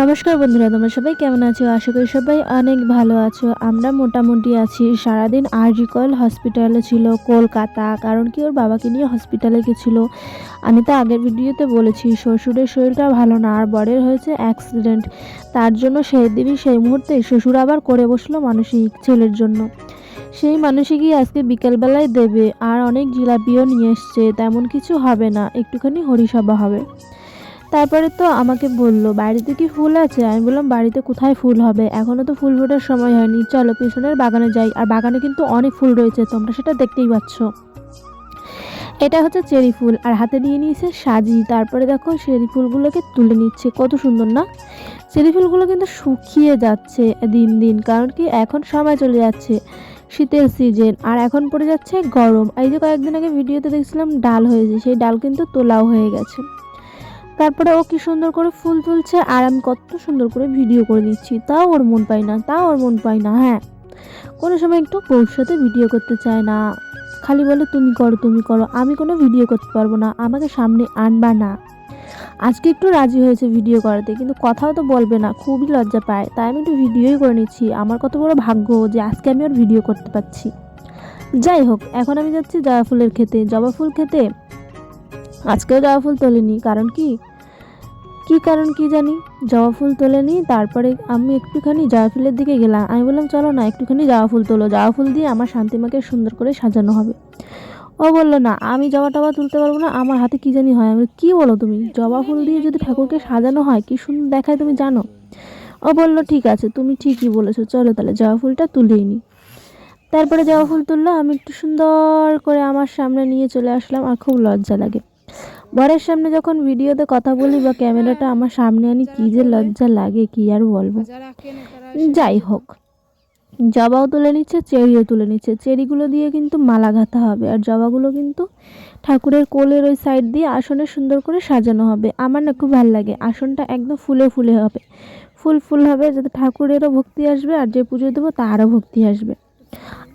নমস্কার বন্ধুরা, তোমরা সবাই কেমন আছো? আশা করি সবাই অনেক ভালো আছো। আমরা মোটামুটি আছি। সারাদিন আরজিকল হসপিটালে ছিল, কলকাতা, কারণ কি ওর বাবাকে নিয়ে হসপিটালে গেছিল। আমি তো আগের ভিডিওতে বলেছি, শ্বশুরের শরীরটা ভালো না, আর বরের হয়েছে অ্যাক্সিডেন্ট তার জন্য সেই দিনই সেই মুহূর্তে শ্বশুর আবার করে বসল মানসিক ছেলের জন্য। সেই মানসিকই আজকে বিকেলবেলায় দেবে, আর অনেক জিলাপিও নিয়ে এসছে, তেমন কিছু হবে না, একটুখানি হরিসভা হবে। তারপরে তো আমাকে বলল, বাড়িতে কি ফুল আছে? আমি বললাম, বাড়িতে কোথায় ফুল হবে? এখনও তো ফুল ফোটার সময় হয়নি। চলো, পেছনের বাগানে যাই। আর বাগানে কিন্তু অনেক ফুল রয়েছে, তোমরা সেটা দেখতেই পাচ্ছ। এটা হচ্ছে চেরি ফুল। আর হাতে নিয়ে নিয়েছে সাজি। তারপরে দেখো, চেরি ফুলগুলোকে তুলে নিচ্ছে। কত সুন্দর, না? চেরি ফুলগুলো কিন্তু শুকিয়ে যাচ্ছে দিন দিন, কারণ কি এখন সময় চলে যাচ্ছে শীতের সিজন আর এখন পড়ে যাচ্ছে গরম। এই যে কয়েকদিন আগে ভিডিওতে দেখছিলাম ডাল হয়েছে। সেই ডাল কিন্তু তোলাও হয়ে গেছে। তারপরে ও কি সুন্দর করে ফুল তুলছে, আর আমি কত সুন্দর করে ভিডিও করে দিচ্ছি, তাও ওর মন পাই না, তাও ওর মন পাই না হ্যাঁ। কোনো সময় একটু বউর সাথে ভিডিও করতে চায় না। খালি বলে, তুমি করো তুমি করো। আমি কোনো ভিডিও করতে পারব না, আমাকে সামনে আনবা না। আজকে একটু রাজি হয়েছে ভিডিও করাতে, কিন্তু কথাও তো বলবে না, খুবই লজ্জা পায়। তাই আমি একটু ভিডিওই করে নিচ্ছি। আমার কত বড় ভাগ্য যে আজকে আমি ওর ভিডিও করতে পারছি। যাই হোক, এখন আমি যাচ্ছি জবা ফুলের খেতে জবা ফুল খেতে আজকেও জবা ফুল তোলেনি, কারণ কি? কি কারণ কি জানি? জবা ফুল তোলেনি, তারপরে আমি একটুখানি জবা ফুলের দিকে গেলাম। আমি বললাম, চলো না, একটুখানি জবা ফুল তোলো। জবা ফুল দিয়ে আমার শান্তিমাকে সুন্দর করে সাজানো হবে। ও বলল, না, আমি জবা টবা তুলতে পারব না, আমার হাতে কি জানি হয়? আমি কি বলো তুমি? জবা ফুল দিয়ে যদি ঠাকুরকে সাজানো হয়, কি সুন্দর দেখায় তুমি জানো? ও বলল, ঠিক আছে, তুমি ঠিকই বলেছ, চলো তাহলে জবা ফুলটা তুলেই নি। তারপরে জবা ফুল তুললো, আমি একটু সুন্দর করে আমার সামনে নিয়ে চলে আসলাম আর খুব লজ্জা লাগে। বরের সামনে যখন ভিডিওতে কথা বলি বা ক্যামেরাটা আমার সামনে আনি, কী যে লজ্জা লাগে, কি আর বলব? যাই হোক, জবাও তুলে নিচ্ছে, চেরিও তুলে নিচ্ছে। চেরিগুলো দিয়ে কিন্তু মালা গাঁথা হবে আর জবাগুলো কিন্তু ঠাকুরের কোলের ওই সাইড দিয়ে আসনে সুন্দর করে সাজানো হবে। আমার না খুব ভালো লাগে, আসনটা একদম ফুলে ফুলে হবে। ফুল ফুল হবে, যাতে ঠাকুরেরও ভক্তি আসবে আর যে পুজো দেবো তারও ভক্তি আসবে।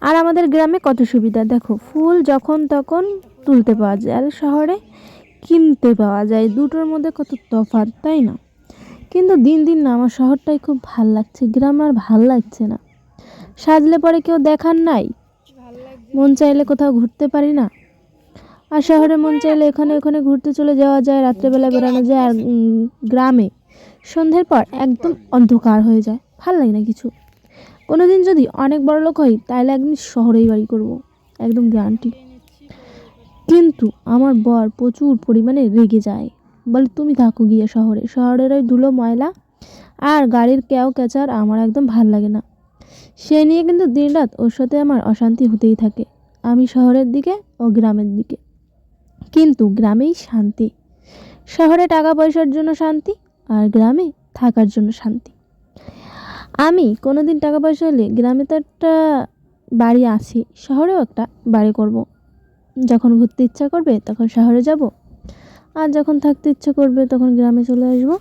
আর আমাদের গ্রামে কত সুবিধা, দেখো, ফুল যখন তখন তুলতে পাওয়া যায়। আর শহরে কিনতে পাওয়া যায়, দুটোর মধ্যে কত তফাৎ, তাই না? কিন্তু দিন দিন না, আমার শহরটাই খুব ভালো লাগছে, গ্রাম আর ভালো লাগছে না। সাজলে পরে কেউ দেখার নাই? মন চাইলে কোথাও ঘুরতে পারি না? আর শহরে মন চাইলে এখানে ওখানে ঘুরতে চলে যাওয়া যায়, রাত্রেবেলা বেরোনো যায়, আর গ্রামে সন্ধ্যের পর একদম অন্ধকার হয়ে যায়, ভালো লাগে না কিছু। কোনো দিন যদি অনেক বড় লোক হই তাহলে একদিন শহরেই বাড়ি করব, একদম গ্যারান্টি কিন্তু আমার বর প্রচুর পরিমাণে রেগে যায়। বলে, তুমি থাকো গিয়ে শহরে। শহরের ওই ধুলো ময়লা আর গাড়ির ক্যাও ক্যাচার আমার একদম ভালো লাগে না। সে নিয়ে কিন্তু দিনরাত ওর সাথে আমার অশান্তি হতেই থাকে। আমি শহরের দিকে ও গ্রামের দিকে। কিন্তু গ্রামেই শান্তি। শহরে টাকা পয়সার জন্য শান্তি আর গ্রামে থাকার জন্য শান্তি। আমি কোনো দিন টাকা পয়সা হলে গ্রামে তো একটা বাড়ি আছি, শহরেও একটা বাড়ি করব। যখন ঘুরতে ইচ্ছা করবে, তখন শহরে যাব। আর যখন থাকতে ইচ্ছা করবে, তখন গ্রামে চলে আসব।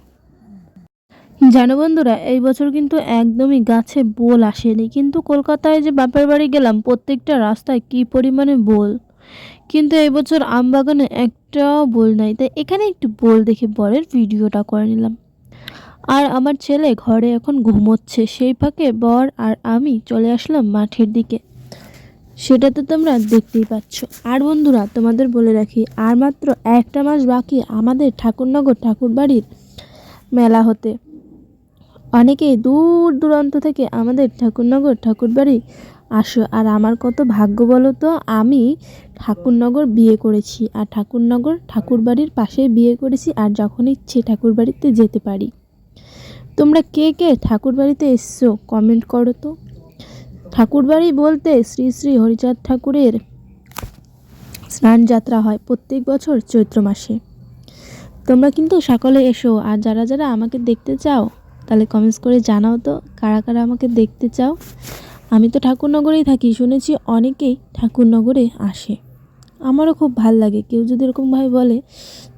জানো বন্ধুরা, এই বছর কিন্তু একদমই গাছে বোল আসেনি। কিন্তু কলকাতায় যে বাপের বাড়ি গেলাম, প্রত্যেকটা রাস্তায় কি পরিমাণে বোল। কিন্তু এই বছর আম বাগানে একটাও বোল নাই। তাই এখানে একটু বোল দেখে বরের ভিডিওটা করে নিলাম। আর আমার ছেলে ঘরে এখন ঘুমোচ্ছে। সেই ফাঁকে বর আর আমি চলে আসলাম মাঠের দিকে। সেটা তো তোমরা দেখতেই পাচ্ছ। আর বন্ধুরা, তোমাদের বলে রাখি, আর মাত্র একটা মাস বাকি আমাদের ঠাকুরনগর ঠাকুরবাড়ির মেলা হতে। অনেকেই দূর দূরান্ত থেকে আমাদের ঠাকুরনগর ঠাকুরবাড়ি আসো। আর আমার কত ভাগ্য বলো তো, আমি ঠাকুরনগর বিয়ে করেছি আর ঠাকুরনগর ঠাকুরবাড়ির পাশে বিয়ে করেছি আর যখন ইচ্ছে ঠাকুরবাড়িতে যেতে পারি। তোমরা কে কে ঠাকুরবাড়িতে এসছো কমেন্ট করো তো। ঠাকুরবাড়ি বলতে শ্রী শ্রী হরিচাঁদ ঠাকুরের স্নান যাত্রা হয় প্রত্যেক বছর চৈত্র মাসে। তোমরা কিন্তু সকলে এসো, আর যারা যারা আমাকে দেখতে চাও, তাহলে কমেন্টস করে জানাও তো, কারা কারা আমাকে দেখতে চাও। আমি তো ঠাকুরনগরেই থাকি, শুনেছি অনেকেই ঠাকুরনগরে আসে। আমারও খুব ভালো লাগে, কেউ যদি এরকমভাবে বলে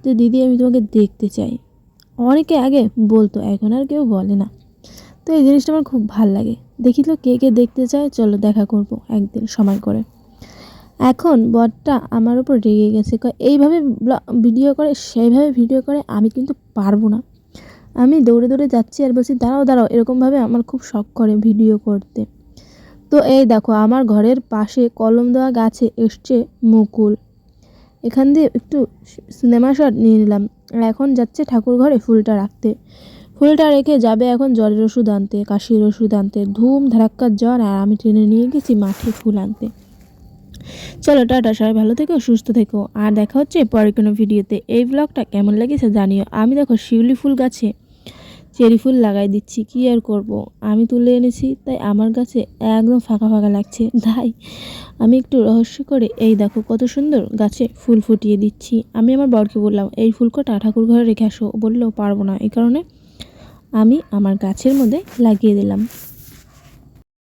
যে, দিদি, আমি তোমাকে দেখতে চাই। অনেকে আগে বলতো, এখন আর কেউ বলে না। তো এই জিনিসটা আমার খুব ভালো লাগে। দেখি তো কে কে দেখতে চায় চলো দেখা করব একদিন সময় করে। এখন বরটা আমার উপর রেগে গেছে এইভাবে ভিডিও করে, সেইভাবে ভিডিও করে আমি কিন্তু পারব না। আমি দৌড়ে দৌড়ে যাচ্ছি আর বলছি, দাঁড়াও দাঁড়াও, এরকমভাবে আমার খুব শখ করে ভিডিও করতে। তো এই দেখো, আমার ঘরের পাশে কলম দেওয়া গাছে এসছে মুকুল। এখান দিয়ে একটু সিনেমা শট নিয়ে নিলাম। আর এখন যাচ্ছে ঠাকুর ঘরে ফুলটা রাখতে। ফুলটা রেখে যাবে এখন জ্বরের ওষুধ আনতে, কাশির ওষুধ আনতে, ধুম, ধারাক্কার জ্বর, আর আমি ট্রেনে নিয়ে গেছি মাঠে ফুল আনতে। চলো, টাটা, সবাই ভালো থেকো, সুস্থ থেকো, আর দেখা হচ্ছে পরের কোনো ভিডিওতে। এই ব্লগটা কেমন লেগেছে জানিও। আমি দেখো শিউলি ফুল গাছে চেরি ফুল লাগাই দিচ্ছি, কি আর করব? আমি তুলে এনেছি, তাই আমার গাছে একদম ফাঁকা ফাঁকা লাগছে। তাই আমি একটু রহস্য করে এই দেখো কত সুন্দর গাছে ফুল ফুটিয়ে দিচ্ছি। আমি আমার বরকে বললাম, এই ফুল কটা ঠাকুর ঘরে রেখে আসো? ও বলল, পারব না। এই কারণে আমি আমার গাছের মধ্যে লাগিয়ে দিলাম।